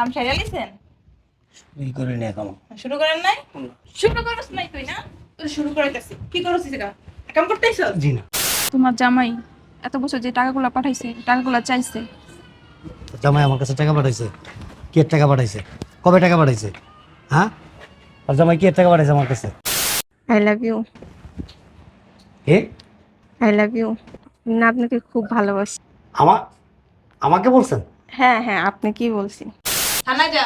কাম লিছেন? করে নিয়ে কাম। শুরু করেন নাই? শুরু করছ নাই তুই না? তুই শুরু করাইতেছি। কি করছিস এটা কাম করতেইছ? জি না। তোমার জামাই এত বছর যে টাকাগুলো পাঠাইছে টাকাগুলো চাইছে। জামাই আমার কাছে টাকা পাঠাইছে। কি টাকা পাঠাইছে? কবে টাকা পাঠাইছে? হ্যাঁ? আর জামাই কি টাকা পাঠাইছে আমার কাছে? আই লাভ ইউ কে? আই লাভ ইউ না আপনাকে খুব ভালোবাসি। আমার আমাকে বলছেন? হ্যাঁ হ্যাঁ আপনি কি বলছি থানায় যা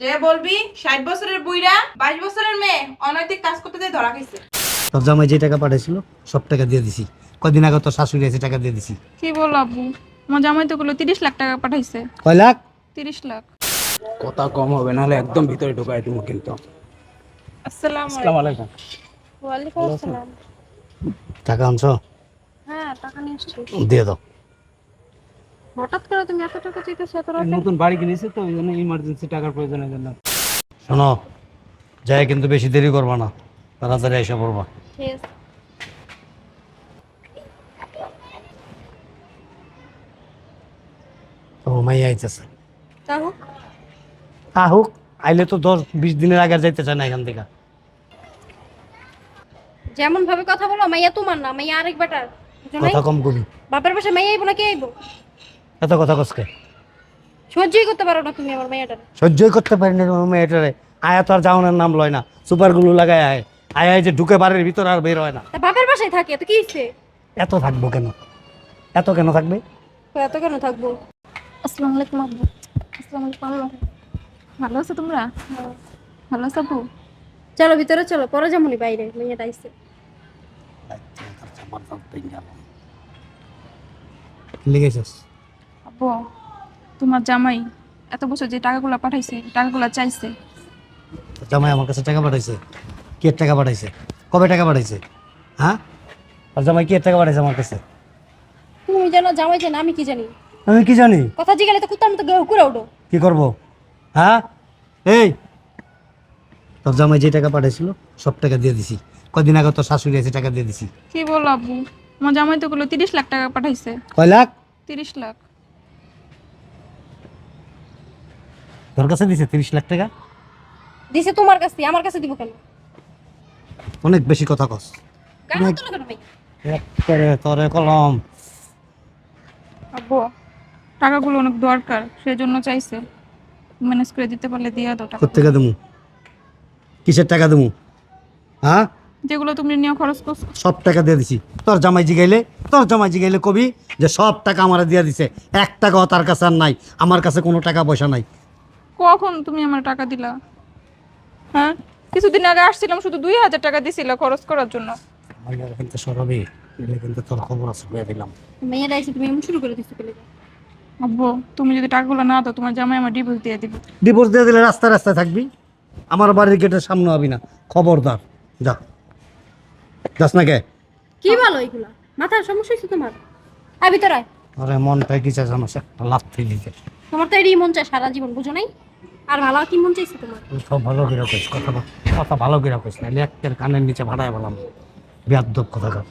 যে বলবি ষাট বছরের বুইরা বাইশ বছরের মেয়ে অনৈতিক কাজ করতে দিয়ে ধরা খাইছে। তোর জামাই যে টাকা পাঠাইছিল সব টাকা দিয়ে দিছি। কদিন আগে তোর শাশুড়ি এসে টাকা দিয়ে দিছি। কি বলো আব্বু আমার জামাই তো গুলো তিরিশ লাখ টাকা পাঠাইছে। কয় লাখ? তিরিশ লাখ। কথা কম হবে নাহলে একদম ভিতরে ঢুকাই দিব কিন্তু। আসসালাম আসসালামু আলাইকুম। ওয়ালাইকুম আসসালাম। টাকা আনছো? হ্যাঁ টাকা নিয়ে দিয়ে দাও। হঠাৎ করে তুমি এত টাকা চাইতেছো এত নতুন বাড়ি কিনেছি তো ওই জন্য ইমার্জেন্সি টাকার প্রয়োজনের জন্য। শোনো যাই কিন্তু বেশি দেরি করবা না তাড়াতাড়ি এসে পড়বা। ঠিক আছে। তো মাইয়া আইতেছে। তাহলে আহুক আইলে তো দশ বিশ দিনের আগে যাইতে চায় না এখান থেকে। যেমন ভাবে কথা বলো মাইয়া তোমার না মাইয়া আরেক বেটার। কথা কম কবি। বাপের পাশে মাইয়া আইবো না কে আইবো? এত কথা কসকে সহ্যই করতে পারো না তুমি আমার মাইয়াটার। সহ্যই করতে পারি না তোমার মেয়েটারে আয়া তো আর যাওয়ানোর নাম লয় না। সুপারগুলো লাগায় আয়। আয় আয় যে ঢুকে বাড়ির ভিতর আর বের হয় না। তা বাপের বাসায় থাকে তো কি হইছে? এত থাকব কেন? এত কেন থাকবে? তো এত কেন থাকব? আসসালামু আলাইকুম আব্বু। আসসালামু আলাইকুম আম্মু। ভালো আছো তোমরা? ভালো আছো আব্বু? চলো ভিতরে চলো পরে যেমনই বাইরে মাইয়াটা আইছে। লেগেছিস আব্বু তোমার জামাই এত বছর যে টাকাগুলো পাঠাইছে টাকাগুলো চাইছে। জামাই আমার কাছে টাকা পাঠাইছে কি টাকা পাঠাইছে কবে টাকা পাঠাইছে হ্যাঁ? আর জামাই কি টাকা পাঠাইছে আমার কাছে? তুমি জানো জামাই জানো আমি কি জানি? আমি কি জানি? কথা জিগালে তো কুত্তার মতো গেউ করে উঠো। কি করব? হ্যাঁ? এই! তোর জামাই যে টাকা পাঠাইছিল সব টাকা দিয়ে দিছি। কদিন আগে তোর শাশুড়ি এসে টাকা দিয়ে দিছি। কি বল আব্বু? আমার জামাই তো গুলো তিরিশ লাখ টাকা পাঠাইছে। কয় লাখ? তিরিশ লাখ। তোর কাছে দিছে তিরিশ লাখ টাকা? দিছে তোমার কাছে আমার কাছে দিব কেন? অনেক বেশি কথা কস। গান তুলো কেন ভাই? একেবারে তোরে কলম। আব্বু টাকাগুলো অনেক দরকার সেই জন্য চাইছে। ম্যানেজ করে দিতে পারলে দিয়ে দাও টাকা কোথেকে দেবো? কিসের টাকা দেবো? হ্যাঁ? যেগুলো তুমি নিয়ে খরচ করছ। সব টাকা দিয়ে দিছি। তোর জামাই জিগাইলে তোর জামাই জিগাইলে কবি যে সব টাকা আমার দিয়ে দিছে। এক টাকাও তার কাছে আর নাই আমার কাছে কোনো টাকা পয়সা নাই। কখন তুমি আমার টাকা দিলা? হ্যাঁ? কিছুদিন আগে আসছিলাম শুধু দুই হাজার টাকা দিছিল খরচ করার জন্য। মাইয়ার কিন্তু সরবে। এলে কিন্তু তোর খবর আছে কইয়া দিলাম। মাইয়াটা আইছে তুমি এমন শুরু করে দিছো পেলে আব্বু তুমি যদি টাকাগুলো না দাও তোমার জামাই আমার ডিভোর্স দিয়ে দিবে। ডিভোর্স দিয়ে দিলে রাস্তায় রাস্তায় থাকবি? আমার বাড়ির গেটের সামনে হবি না। খবরদার যা। যাস না কে? কি বলো এইগুলা মাথার সমস্যা হইছে তোমার। আয় ভিতরে আরে মনটা কি চাই জানো একটা লাভ দিতে তোমার তো এরই মন চায় সারা জীবন বুঝো নাই? আর ভালো কি মন চাইছে তোমার? তুই সব ভালো করে কইস কথা কথা ভালো করে কইস না লেখতের কানের নিচে ভাড়ায় বললাম বিয়াদ্দব কথা কর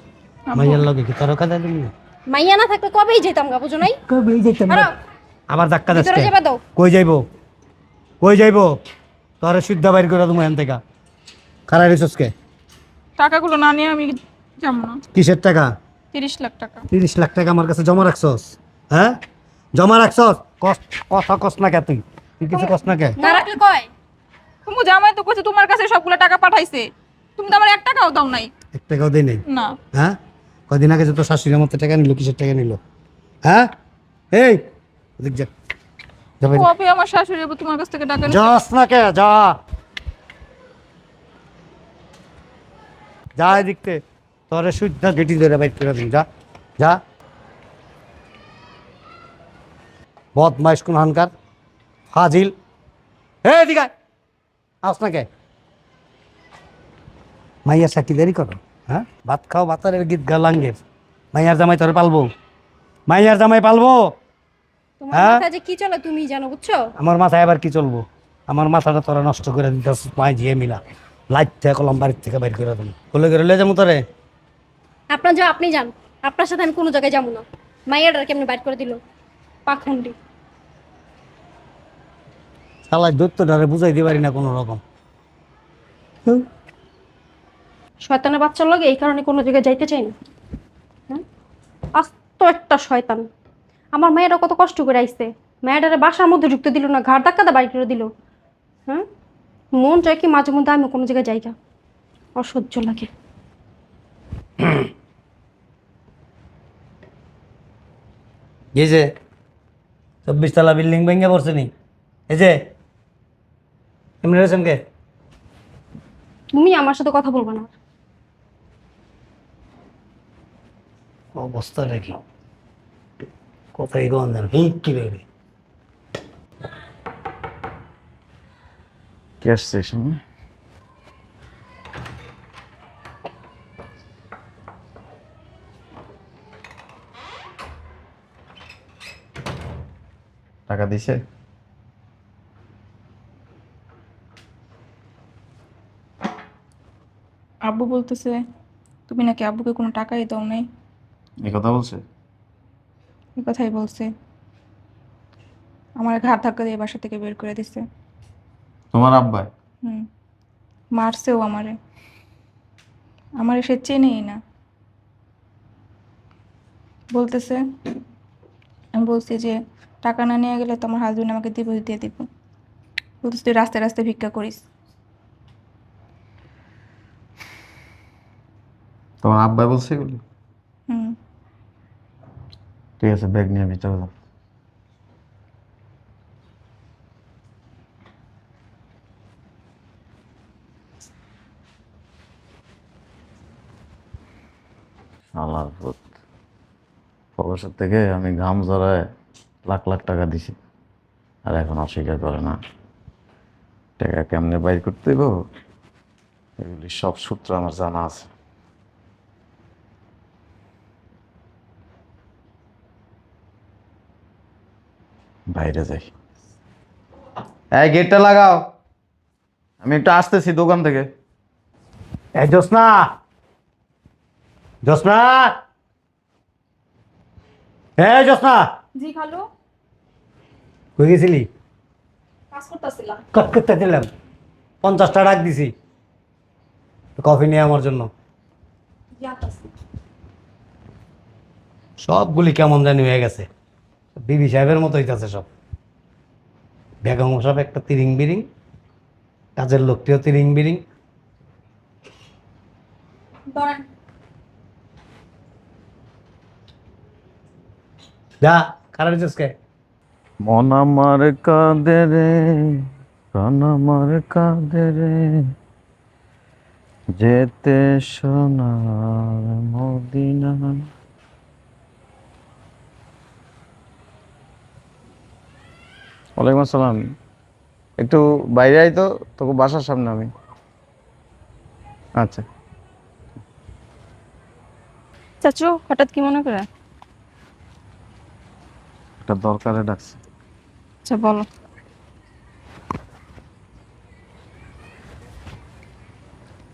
মাইয়ার লগে কি তোর কথা দিবি মাইয়া না থাকলে কবেই যেতাম গা বুঝো নাই? কবে যেতাম আরও আবার ধাক্কা দিস? দাও। কই যাইবো? কই যাইবো? তোরে শুদ্ধ বাইর করে তুমি এখান থেকে। খারাই রিসোর্স কে টাকাগুলো না নিয়ে আমি যাব না। কিসের টাকা? তিরিশ লাখ টাকা। তিরিশ লাখ টাকা আমার কাছে জমা রাখছস হ্যাঁ? জমা রাখছস? কস- কথা কস না কে তুই? তুই কিছু কস না কে? না রাখলে কয়? তুমি জামাই তো কইছে তোমার কাছে সবগুলো টাকা পাঠাইছে। তুমি তো আমার এক টাকাও দাও নাই। এক টাকাও দেই নাই? না। হ্যাঁ? কদিন আগে যে তোর শাশুড়ি আমার টাকা নিল কিসের টাকা নিল? হ্যাঁ? এই! ওদিক যা। কবে আমার শাশুড়ি আবার তোমার কাছ থেকে টাকা নিছে? যাস না কে যা। যা এদিকতে তোরে শুদ্ধ গেটি ধরে বাইর করে দিন যা। যা। বদমাইশ কোন হানকার ফাজিল। হে আয়। আস না কে? মাইয়ার সাকি দেরি করো হ্যাঁ? ভাত খাও ভাতারের গীত গালাঙ্গের মাইয়ার জামাই তোরে পালবো। মাইয়ার জামাই পালবো। তোমার হ্যাঁ? যে কি চলে তুমি জানো বুঝছ? আমার মাথায় আবার কি চলবো? আমার মাথাটা তোরা নষ্ট করে দিতে মাই দিয়ে মিলা। লাইট থেকে কলম বাড়ির থেকে বাইর করে দেবো বলে করে লে যাব তোরে। আপনার যা আপনি যান। আপনার সাথে আমি কোনো জায়গায় যাব না। মাইয়াটার কেমনি বাইট করে দিল? পাখন্ডি। শালায় দৈত্যটারে বুঝাইতে পারি না কোনো রকম। শয়তানের বাচ্চার লগে এই কারণে কোনো জায়গায় যাইতে চাই না। হ্যাঁ আস্ত একটা শয়তান। আমার মেয়েরা কত কষ্ট করে আইছে। মেয়েটারে বাসার মধ্যে ঢুকতে দিল না ঘাড় ধাক্কা দা বাড়ি করে দিল। হ্যাঁ মন চায় কি মাঝে মধ্যে আমি কোনো জায়গায় যাইগা। অসহ্য লাগে। এই যে চব্বিশ তলা বিল্ডিং ভেঙে পড়ছে নি। এই যে এমনি রয়েছেন কে? তুমি আমার সাথে কথা বলব না। অবস্থাটা কি? কোথায় গন্ধ হিট কি বেরবে কে আসছে টাকা দিছে? আব্বু বলতেছে তুমি নাকি আব্বুকে কোনো টাকাই দাও নাই? এই কথা বলছে? এই কথাই বলছে। আমার ঘাট ধাক্কা দিয়ে বাসা থেকে বের করে দিছে। তোমার আব্বা হুম মারছেও আমারে। আমারে সে চেনেই না। বলতেছে আমি বলছি যে টাকা না নিয়ে গেলে তোমার হাজবেন্ড আমাকে ডিভোর্স দিয়ে দিব। তুই রাস্তায় রাস্তায় ভিক্ষা করিস। তোমার আব্বাই বলছে এগুলি? হুম। ঠিক আছে ব্যাগ নিয়ে ভিতরে যাও শালার ভূত। প্রবাসের থেকে আমি ঘাম জড়ায় লাখ লাখ টাকা দিছি। আর এখন অস্বীকার করে না। টাকা কেমনে বাইর করতে দেবো এগুলি সব সূত্র আমার জানা আছে। বাইরে যাই। এই গেটটা লাগাও। আমি একটু আসতেছি দোকান থেকে। এই জোসনা জোসনা এই জোসনা জি খালু। কই গেছিলি? কাজ করতেছিলাম কট করতে দিলাম পঞ্চাশটা ডাক দিছি। কফি নিয়ে আমার জন্য। সবগুলি কেমন জানি হয়ে গেছে। বিবি সাহেবের মতো হইতাছে সব। বেগম সব একটা তিরিং বিরিং কাজের লোকটিও তিরিং বিরিং যা। কে মন আমার কাঁদে রে প্রাণ আমার কাঁদে রে। যেতে সোনার মদিনা। ওয়ালাইকুম আসসালাম। একটু বাইরে আই তো তোকে বাসার সামনে আমি। আচ্ছা। চাচু হঠাৎ কি মনে করে? একটা দরকারে ডাকছে। আচ্ছা বলো।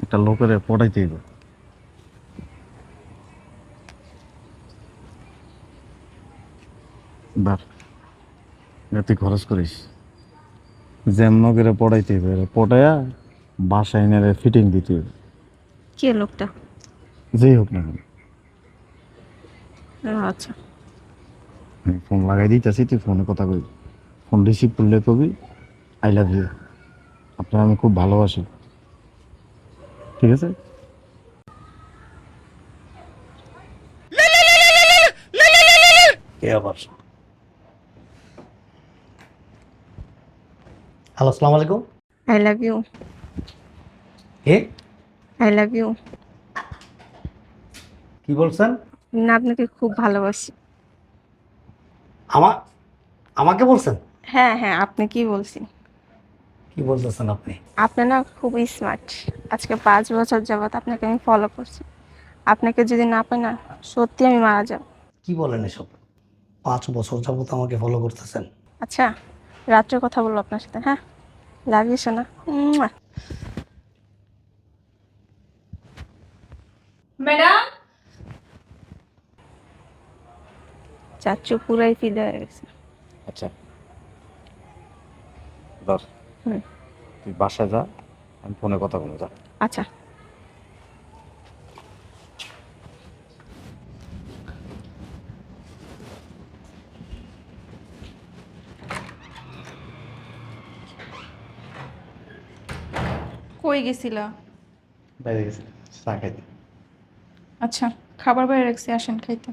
একটা লোকের পড়াইতে হইব। বার তুই খরচ করিস। যেমন করে পড়াইতে হইবে পড়াইয়া বাসায় এনে ফিটিং দিতে হইবে। কে লোকটা? যেই হোক না আচ্ছা। আমি ফোন লাগাই দিতেছি তুই ফোনে কথা কইবি ফোন রিসিভ করলে কবি আই লাভ ইউ আপনার আমি খুব ভালোবাসি ঠিক আছে? আবার? হ্যালো আসসালামু আলাইকুম। আই লাভ ইউ কে? আই লাভ ইউ কি বলছেন? না আপনাকে খুব ভালোবাসি। আমা আমাকে বলছেন? হ্যাঁ হ্যাঁ আপনি কি বলছি কি বলতেছেন আপনি? আপনি না খুবই স্মার্ট আজকে পাঁচ বছর যাবত আপনাকে আমি ফলো করছি। আপনাকে যদি না পাই না সত্যি আমি মারা যাব। কি বলেন এসব? পাঁচ বছর যাবত আমাকে ফলো করতেছেন? আচ্ছা রাত্রে কথা বলব আপনার সাথে হ্যাঁ? লাভ ইউ সোনা। ম্যাডাম? চাচু পুরাই ফিদে হয়ে গেছে। আচ্ছা। ধর। হুম। তুই বাসায় যা আমি ফোনে কথা বলে যা। আচ্ছা। কই গেছিলা? বাইরে গেছি চা খাইতে। আচ্ছা খাবার বাইরে রাখছি আসেন খাইতে।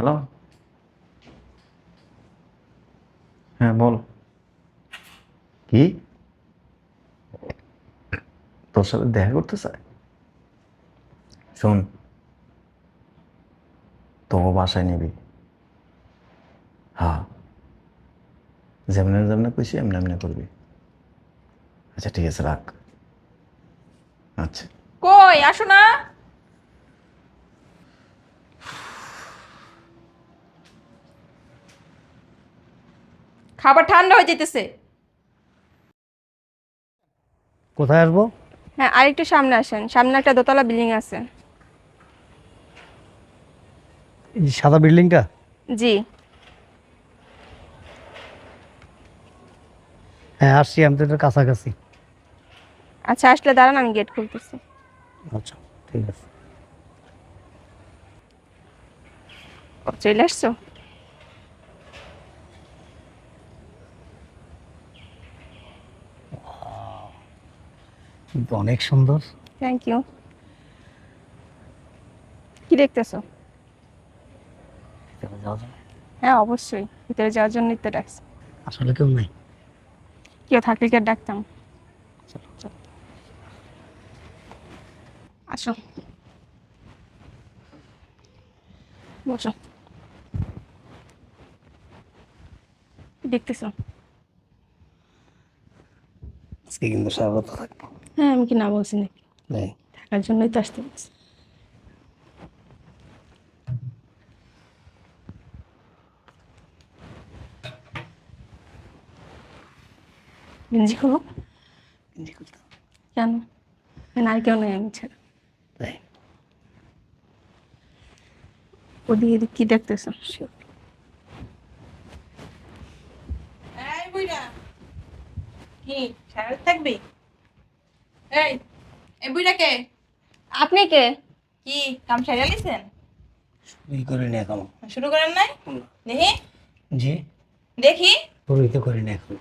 হ্যালো হ্যাঁ বল। কি? তোর সাথে দেখা করতে চায় শোন। তো বাসায় নিবি। হ্যাঁ। যেমনে যেমনে কইছি এমনি এমনি করবি। আচ্ছা ঠিক আছে রাখ। আচ্ছা। কই আসো না। খাবার ঠান্ডা হয়ে যেতেছে কোথায় আসব? হ্যাঁ আরেকটু সামনে আসেন। সামনে একটা দোতলা বিল্ডিং আছে। এই যে সাদা বিল্ডিংটা? জি। হ্যাঁ আসছি আমি তো এটার কাছাকাছি। আচ্ছা আসলে দাঁড়ান আমি গেট খুলতেছি। আচ্ছা ঠিক আছে। চলে আসছো? কিন্তু অনেক সুন্দর। থ্যাংক ইউ কি দেখতেছো? ভিতরে যাওয়া যাবে? হ্যাঁ অবশ্যই। ভিতরে যাওয়ার তো ডাকছি। আসলে কেউ নেই। কেউ থাকলে কি আর ডাকতাম? আসো। বসো। দেখতেছো? আজকে কিন্তু স্বাগত থাকব হ্যাঁ আমি কি না বলছি নাকি? থাকার জন্যই তো আসতে বলছি। গেঞ্জি খোলো। কেন? না কেউ নেই আমি ছাড়া। তাই ওদিকে এদিকে কি দেখতেছো? এই কি সারা থাকবি? এই এই বুইড়া কে? আপনি কে? কি কাম সারিয়া লিছেন শুরুই করিনি এখন। শুরু করেন নাই? দেখি। জি। দেখি। শুরুই তো করিনি এখন।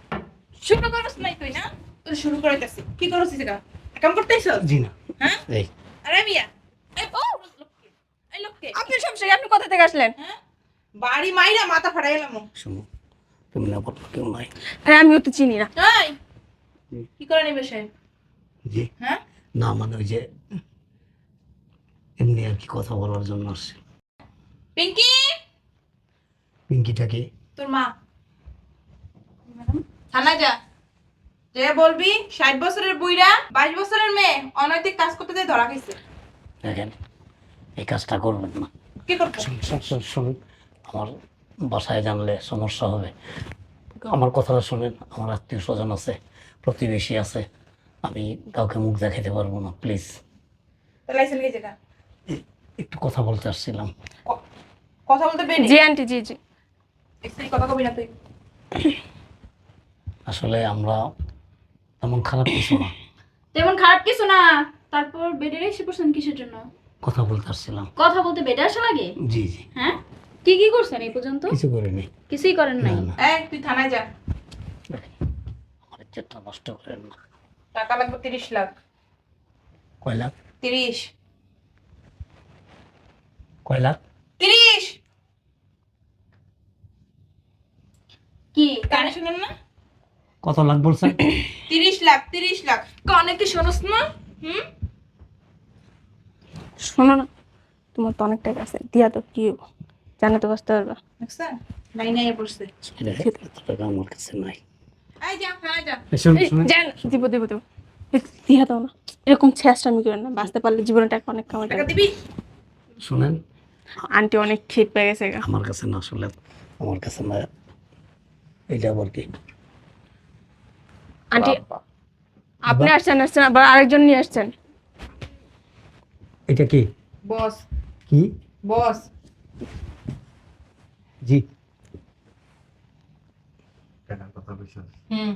শুরু করছ নাই তুই না? তুই শুরু করাইতেছি। কি করছিস এটা কাম করতেছ জি না। হ্যাঁ? এই। আরে মিয়া। এই ও এই লোককে। আপনি সমস্যা আপনি কোথা থেকে আসলেন? হ্যাঁ? বাড়ি মাইরা মাথা ফাটাই গেলাম শুনো তুমি না বলো কেউ নাই। আরে আমিও তো চিনি না। এই। কি করে নিবে সে জি হ্যাঁ? না মানে ওই যে এমনি আর কি কথা বলার জন্য আসছে। পিঙ্কি? পিঙ্কিটাকে। তোর মা। থানায় যা। যে বলবি ষাট বছরের বুইরা বাইশ বছরের মেয়ে অনৈতিক কাজ করতে দিয়ে ধরা খাইছে। দেখেন এই কাজটা করবেন না। কি করব? শুনুন, শুনুন, শুনুন, শুনুন আমার বাসায় জানলে সমস্যা হবে। আমার কথাটা শুনেন আমার আত্মীয় স্বজন আছে প্রতিবেশী আছে। আমি কাউকে মুখ দেখাতে পারব না প্লিজ। একটু কথা বলতে আসছিলাম। কথা বলতে বেরি জি আন্টি জি জি। কথা কবি না তুই। আসলে আমরা তেমন খারাপ কিছু না। তেমন খারাপ কিছু না। তারপর বেডে এসে পড়ছেন কিসের জন্য? কথা বলতে আসছিলাম। কথা বলতে বেডে আসা লাগে জি জি। হ্যাঁ? কি কি করছেন এই পর্যন্ত? কিছু করিনি। কিছুই করেন না নাই এই তুই থানায় যা। আমার ইজ্জতটা নষ্ট করেন না। টাকা লাগবে তিরিশ লাখ। কয় লাখ? তিরিশ। কয় লাখ? তিরিশ! কি? কানে শুনেন না? কত লাখ বলছেন? তিরিশ লাখ তিরিশ লাখ। কানে কি শোনস না? হুম? শোনো না তোমার তো অনেক টাকা আছে। দিয়া তো কি হইবো? জানে তো বাঁচতে পারবা। দেখছেন? নাই নাই পড়ছে। আমার কাছে নাই। এই যা থানায় যা। শুনুন এই, শুনুন। যান দিব দিব দিব। দিয়া দাও না। এরকম ছেঁচড়ামি করেন না বাঁচতে পারলে জীবনে অনেক কামাই দিবি? শুনেন। আন্টি অনেক খিট পেয়ে গেছে আমার কাছে না আসলে আমার কাছে না এটা আবার কি? আন্টি আপনি আসছেন আসছেন আবার আরেকজন নিয়ে আসছেন। এটা কি? বস। কি? বস। জি। কথা কইছিস হুম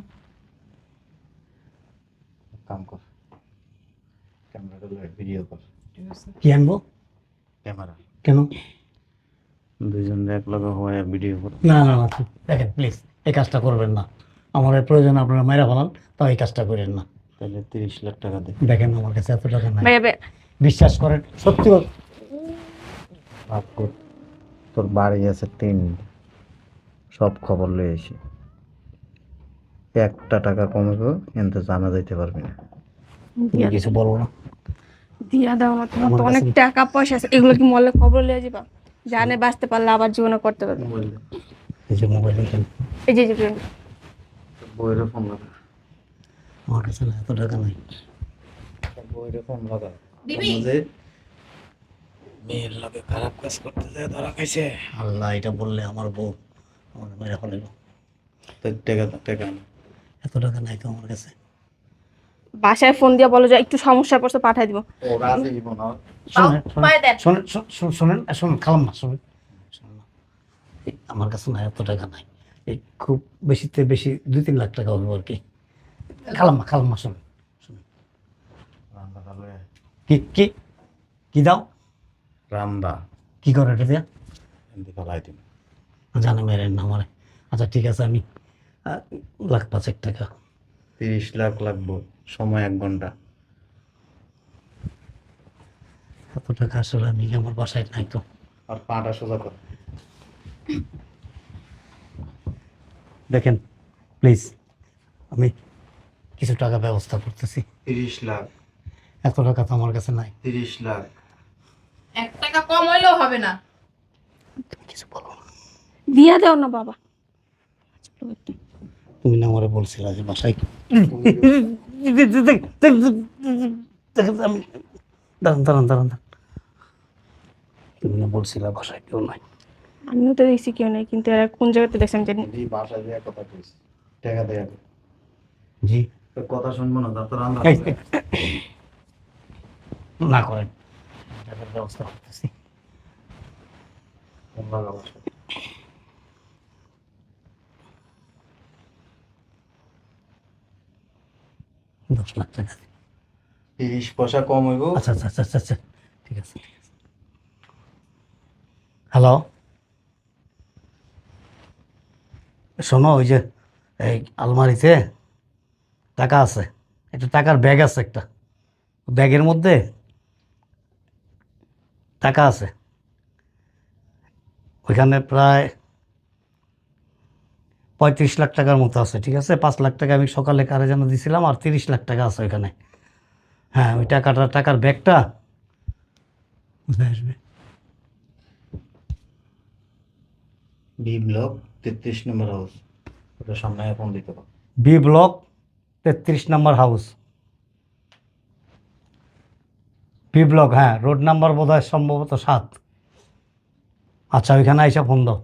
কাম কর। ক্যামেরাটা লয়ে ভিডিও কর। কি আনব? ক্যামেরা। কেন? দুইজন এক লগে হয়ে ভিডিও কর। না না না দেখেন প্লিজ এই কাজটা করবেন না। আমার প্রয়োজন আপনারা মেরা ফেলান তাও এই কাজটা করেন না। তাহলে তিরিশ লাখ টাকা দে। দেখেন আমার কাছে এত টাকা নাই। বিশ্বাস করেন সত্যি তোর বাড়ি আছে তিন। সব খবর লয়ে এসি একটা টাকা কমে কিন্তু জানা যাইতে পারবি না। কিছু বলব না? দিয়া দাও না তোমার তো অনেক টাকা পয়সা আছে এগুলো কি মলে খবর লিয়ে যাবা জানে বাঁচতে পারলে আবার জীবনে করতে পারবে। এই যে মোবাইল এই যে যে। বইরে ফোন লাগা। আমার কাছে না এত টাকা নাই। বইরে ফোন লাগা। দিবি? মেয়ের লগে খারাপ কাজ করতে যায় ধরা খাইছে। আল্লাহ এটা বললে আমার বউ আমার মেরা ফেলে টাকা টাকা। এত টাকা নাই তো আমার কাছে। বাসায় ফোন দিয়ে বলো যে একটু সমস্যা পড়ছে পাঠাই দিব। ও রাজি হইব না। শোনেন শোনেন, শোনেন খালাম না শোনেন আমার কাছে না এত টাকা নাই। এই খুব বেশিতে বেশি দুই তিন লাখ টাকা হবে আর কি। খালাম না খালাম না শোনেন কি কি কি দাও? রান্দা কি করে এটা দিয়া? জানে মেরেন না আমারে। আচ্ছা ঠিক আছে আমি লাখ পাঁচেক টাকা। তিরিশ লাখ লাগবো সময় এক ঘণ্টা। এত টাকা আসলে আমি আমার বাসায় নাই তো। আর পাটা সোজা কর। দেখেন প্লিজ আমি কিছু টাকা ব্যবস্থা করতেছি। তিরিশ লাখ। এত টাকা তো আমার কাছে নাই। তিরিশ লাখ। এক টাকা কম হইলেও হবে না। তুমি কিছু বলো না। দিয়া দাও না বাবা। তুমি না আমারে বলছিলে যে বাসায় আমি দাঁড়ান দাঁড়ান দাঁড়ান। তুমি না বলছিলে বাসায় কেউ নাই? আমিও তো দেখছি কেউ নেই কিন্তু এরা কোন জায়গাতে দেখছি আমি জানি না। এই বাসায় দিয়ে কথা কইছি টাকা দেয়া। জি। কথা শুনব না না করেন। ব্যবস্থা করতেছি ফোন লাগা বাসায়। দশ লাখ টাকা দিন। তিরিশ পয়সা কম হইব। আচ্ছা আচ্ছা আচ্ছা আচ্ছা আচ্ছা। ঠিক আছে ঠিক আছে। হ্যালো শোনো, ওই যে এই আলমারিতে টাকা আছে। একটা টাকার ব্যাগ আছে একটা। ব্যাগের মধ্যে টাকা আছে। ওইখানে প্রায় পঁয়ত্রিশ লাখ টাকার মতো আছে ঠিক আছে? পাঁচ লাখ টাকা আমি সকালে কারে যেন দিছিলাম আর তিরিশ লাখ টাকা আছে ওইখানে। হ্যাঁ ওই টাকাটা টাকার ব্যাগটা। কোথায় আসবে? বি ব্লক তেত্রিশ নম্বর হাউস। ওটা সামনে ফোন দিতে পারো। বি ব্লক তেত্রিশ নম্বর হাউস। বি ব্লক হ্যাঁ রোড নাম্বার বোধ হয় সম্ভবত সাত। আচ্ছা ওইখানে আইসা ফোন দাও।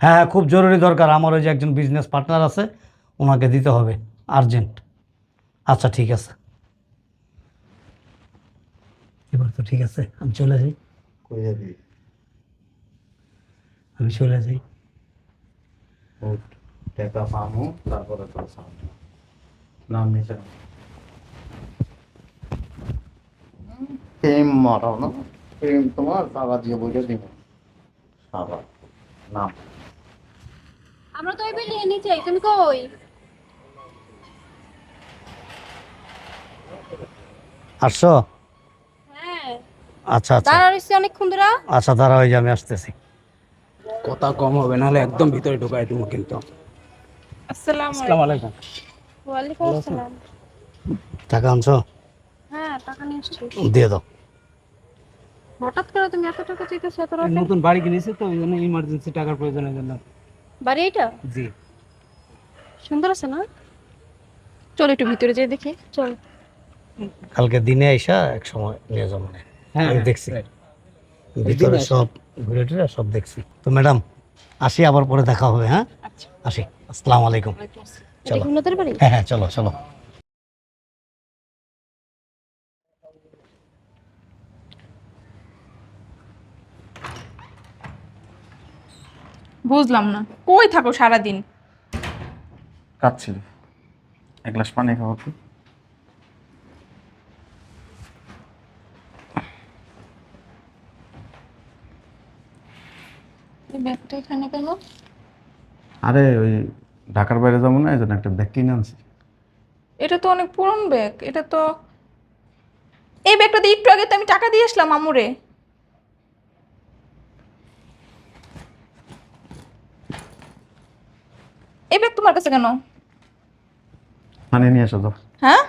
হ্যাঁ হ্যাঁ খুব জরুরি দরকার। আমার ওই যে একজন বিজনেস পার্টনার আছে ওনাকে দিতে হবে। আর্জেন্ট আচ্ছা ঠিক আছে। এবার তো ঠিক আছে আমি চলে যাই। কই আমি চলে যাই। টাকা তারপরে তোর সামনে নাম নিচে নাম। প্রেম মারো না? প্রেম তোমার সারা দিয়ে বলে দিব। সারা নাম। আমরা তো ওই বিল্ডিং এর নিচে তুমি কই? আসছো? হ্যাঁ। আচ্ছা আচ্ছা। দাঁড়া রইছি অনেকক্ষণ ধরে। আচ্ছা দাঁড়া ওই আমি আসতেছি। কথা কম হবে নাহলে একদম ভিতরে ঢুকাই দিব কিন্তু। আসসালামু আসসালামু আলাইকুম। ওয়ালাইকুম আসসালাম। টাকা আনছো? হ্যাঁ টাকা নিয়ে দিয়ে দাও। হঠাৎ করে তুমি এত টাকা চাইতেছো এত রাতে? নতুন বাড়ি কিনেছি তো ওই জন্য ইমার্জেন্সি টাকার প্রয়োজনের জন্য। বাড়ি এটা জি। সুন্দর আছে না? চল একটু ভিতরে যাই দেখি। চল। কালকে দিনে আইসা এক সময় নিয়ে যাব। না হ্যাঁ আমি দেখছি। ভিতরে সব ঘুরে টুরে সব দেখছি। তো ম্যাডাম আসি আবার পরে দেখা হবে হ্যাঁ? আচ্ছা। আসি। আসসালামু আলাইকুম। চলো। হ্যাঁ হ্যাঁ চলো চলো। বুঝলাম না। কই থাকো সারাদিন? কাঁদছিল। এক গ্লাস পানি খাওয়া এই ব্যাগটা এখানে কেন? আরে ওই ঢাকার বাইরে যাব না এই জন্য একটা ব্যাগ কিনে আনছি। এটা তো অনেক পুরন ব্যাগ এটা তো এই ব্যাগটা দিয়ে একটু আগে তো আমি টাকা দিয়ে আসলাম আমুরে এই ব্যাগ তোমার কাছে কেন? পানি নিয়ে আসো তো। হ্যাঁ?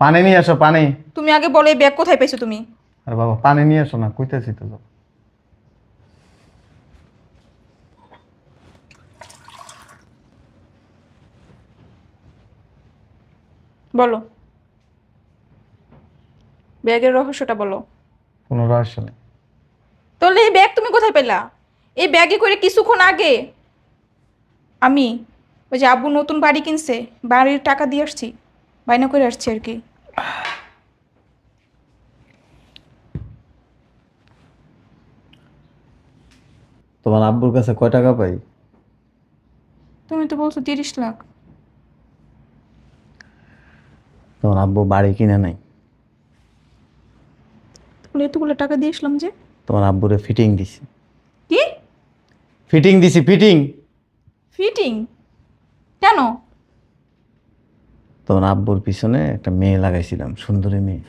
পানি নিয়ে আসো পানি। তুমি আগে বলো এই ব্যাগ কোথায় পেয়েছ তুমি? আরে বাবা পানি নিয়ে আসো না কইতেছি তো। বলো। ব্যাগের রহস্যটা বলো। কোনো রহস্য নেই। তাহলে এই ব্যাগ তুমি কোথায় পেলা? এই ব্যাগে করে কিছুক্ষণ আগে আমি? ওই যে আব্বু নতুন বাড়ি কিনছে বাড়ির টাকা দিয়ে আসছি। বায়না করে আসছি আর কি। তোমার আব্বুর কাছে কয় টাকা পাই? তুমি তো বলছো তিরিশ লাখ। তোমার আব্বু বাড়ি কিনে নাই। তাহলে এতগুলো টাকা দিয়ে আসলাম যে। তোমার আব্বুরে ফিটিং দিছি। কি? ফিটিং দিছি ফিটিং ফিটিং কেন? তোমার আব্বুর পিছনে একটা মেয়ে লাগাইছিলাম সুন্দরী মেয়ে।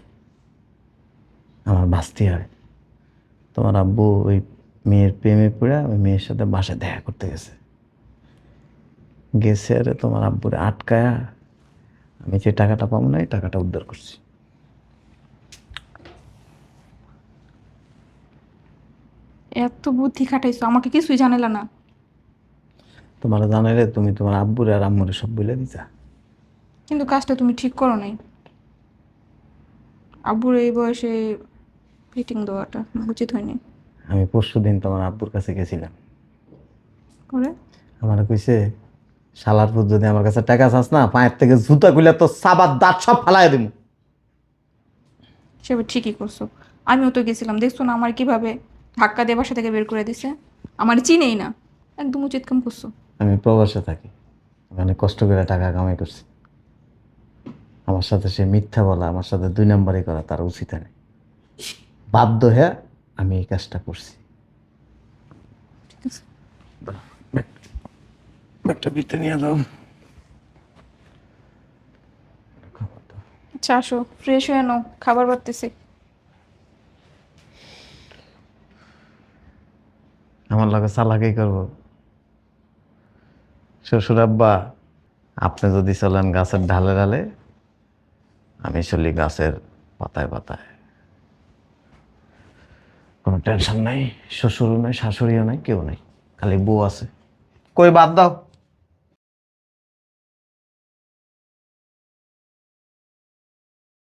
আমার বাস্তি হয়। তোমার আব্বু ওই মেয়ের প্রেমে পড়ে ওই মেয়ের সাথে বাসায় দেখা করতে গেছে। গেছে আরে তোমার আব্বুরে আটকায়া আমি যে টাকাটা পাবো না এই টাকাটা উদ্ধার করছি। এত বুদ্ধি খাটাইছো আমাকে কিছুই জানালা না। তোমার জানাইলে তুমি তোমার আব্বুরে আর আম্মুরে সব বলে দিতা। কিন্তু কাজটা তুমি ঠিক করো নাই। আব্বুর এই বয়সে ফিটিং দেওয়াটা উচিত হয়নি। আমি পরশু দিন তোমার আব্বুর কাছে গেছিলাম। করে আমার কইছে শালার পুত যদি আমার কাছে টাকা চাস না পায়ের থেকে জুতা খুলে তো সাবার দাঁত সব ফালাই দিব সে ঠিকই করছ। আমিও তো গেছিলাম। দেখছ না আমার কীভাবে ধাক্কা দিয়ে বাসা থেকে বের করে দিছে? আমার চিনেই না। একদম উচিত কাম করছ। আমি প্রবাসে থাকি। ওখানে কষ্ট করে টাকা কামাই করছি। আমার সাথে সে মিথ্যা বলা আমার সাথে দুই নম্বরই করা তার উচিত নেই বাধ্য হয়ে আমি এই কাজটা করছি। একটা বিতে নিয়ে যাও। আচ্ছা আসো। ফ্রেশ হয়ে নাও। খাবার বাড়তেছে। আমার লগে চালাকি করব। শ্বশুর আব্বা, আপনি যদি চলেন গাছের ঢালে ঢালে, আমি চলি গাছের পাতায় পাতায়। কোনো টেনশন নাই, শ্বশুরও নাই, শাশুড়িও নাই, কেউ নাই, খালি বউ আছে। কই বাদ দাও।